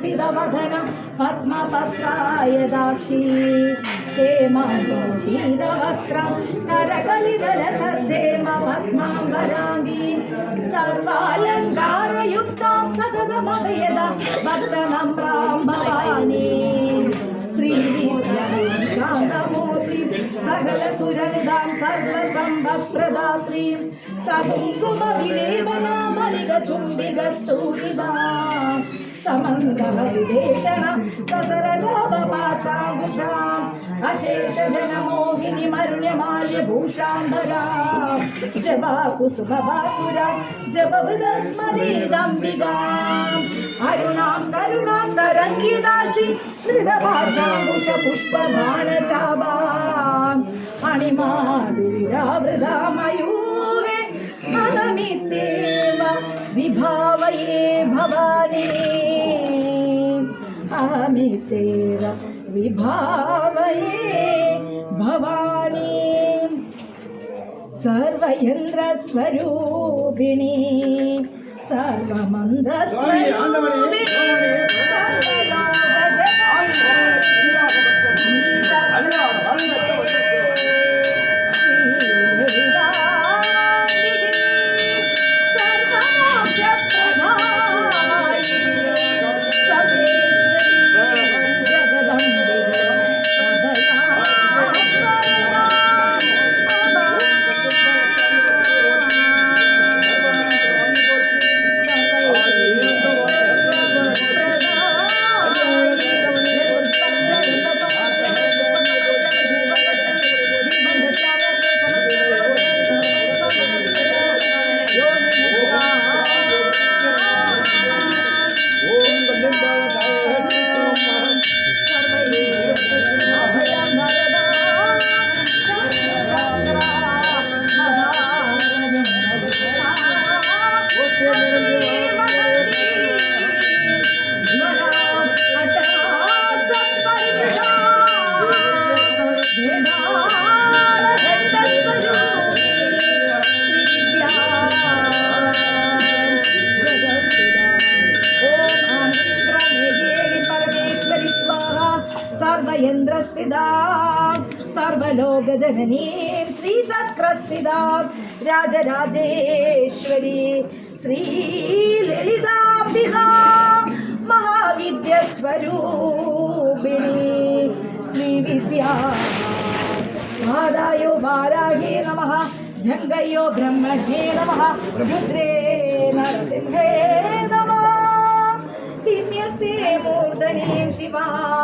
शिरवधन पद्मपत्राय दाक्षी। हेमोपीतवस्त्रं करकलिदलसद्धे पद्माङ्गराङ्गी सर्वालङ्कारयुक्तां सततमभयद भद्रनम्रां भवानी श्रीशान्तमूर्ति सकलसुरदां सर्वसम्भप्रदात्रीं सकुङ्कुमविलेपनामलिकचुम्बिकस्तूरिदाम् സർവസമ്പത്പ്രദാത്രീം സകുങ്കുമവിലേപനാമലിക ചുംബിക സ്തൂരിതാം സമന്തവസുദേശന സസരജാപപാശാംകുശാം അശേഷ ജനമോഹിനി മരുണ്യമാല്യ ഭൂഷാംബരാ ജപാ കുസുമഭാസുര ജപവിദസ്മരീദംബികാ मयूरे കരുണാം विभावये ധൃതഭാഷാംകുശ आमि तेरा विभावये भवानी। सर्वयन्द्रस्वरूपिणी सर्वमन्द्रस्वरूपिणी സർവയന്ത്രസ്ഥിതാ സർവലോകജനനീം ശ്രീചക്രസ്ഥിതാ രാജരാജേശ്വരി ശ്രീലളിതാംബികാ മഹാവിദ്യസ്വരൂപിണി ശ്രീവിദ്യാ മാതായോ വാരാഹേ നമ ജംഗയോ ബ്രഹ്മണേ നമ രുദ്രേ നരസിംഹേ നമ. ദിവ്യസേ മൂർധനീം ശിവാം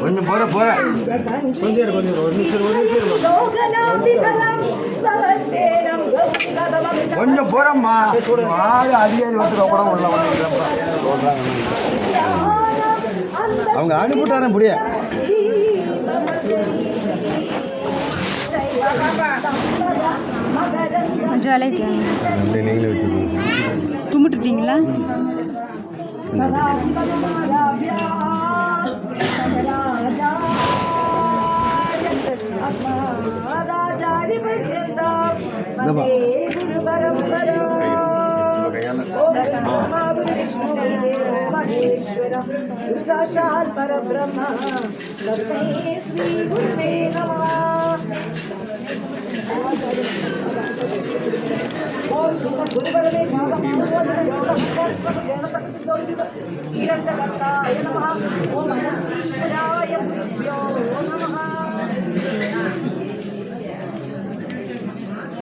ஒன்று போற போற கொஞ்சம் கொஞ்சம் ஒரு நிமிஷம் ஒரு நிமிஷம் கொஞ்சம் போறம்மா ஆறு அதிகாரி வந்து உள்ள அவங்க அனுப்பிட்டாரன் புரிய Bye. ஜாலியாக அப்படியே நீங்களே வச்சுருக்கீங்க கும்பிட்டுட்டீங்களா சாஷால் பரபிரம்மா லக்ஷ்மி ஸ்ரீ குருவே நம ఓం నమః